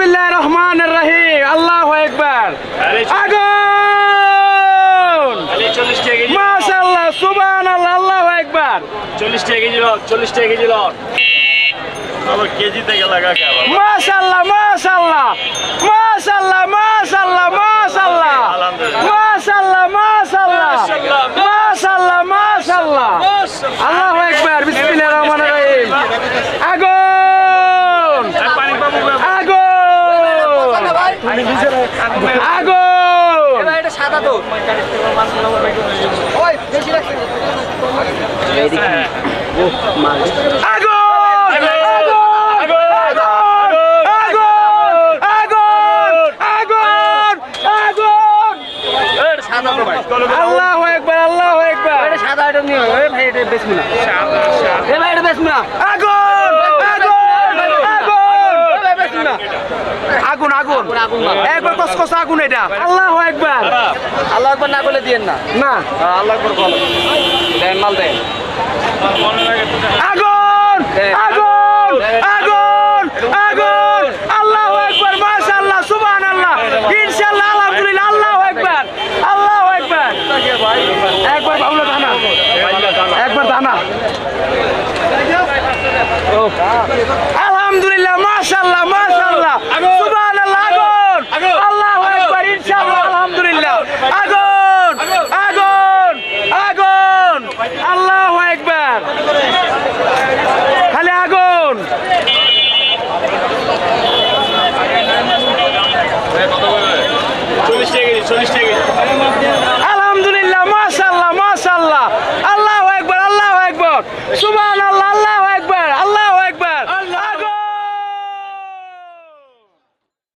বিসমিল্লাহ রহমান রহিম আল্লাহ একবার আগুন! মাশাআল্লাহ সুবহান আল্লাহ আল্লাহ একবার চল্লিশ টাকা কেজি লট চল্লিশ টাকা কেজি লট। মাশাআল্লাহ মাশাআল্লাহ মাশাআল্লাহ মাশাআল্লাহ মাশাআল্লাহ। মাশাআল্লাহ মাশাআল্লাহ মাশাআল্লাহ মাশাআল্লাহ। আল্লাহু আকবার বিসমিল্লাহির রহমানির রহিম। আগুন! আগুন! এটা সাদা তো। হ্যাঁ। আগুন! আল্লাহ একবার আল্লাহ একবার সাদা আইটেম নিয়ে ভাই এটা বেসমিনা এ ভাই এটা বেসমিনা আগুন! আগুন আগুন। আগুন একবার কসকস আগুন এটা। আল্লাহু আকবার। আল্লাহ একবার না করলে দিয়েন না। না। আল্লাহ একবার বলো। দেন মাল দেন। আগুন আগুন আগুন আগুন। আল্লাহু আকবার মাশাআল্লাহ সুবহানাল্লাহ। ইনশাআল্লাহ আলহামদুলিল্লাহ আল্লাহু আকবার। আল্লাহু আকবার। একবার বাউলা দানা। একবার দানা। আলহামদুলিল্লাহ মাশাআল্লাহ মাশাআল্লাহ। সুবহানাল্লাহ আগুন আল্লাহু আকবার ইনশাআল্লাহ আলহামদুলিল্লাহ। আগুন আগুন আগুন আল্লাহু আকবার। খালি আগুন। চল্লিশ টাকা কেজি চল্লিশ টাকা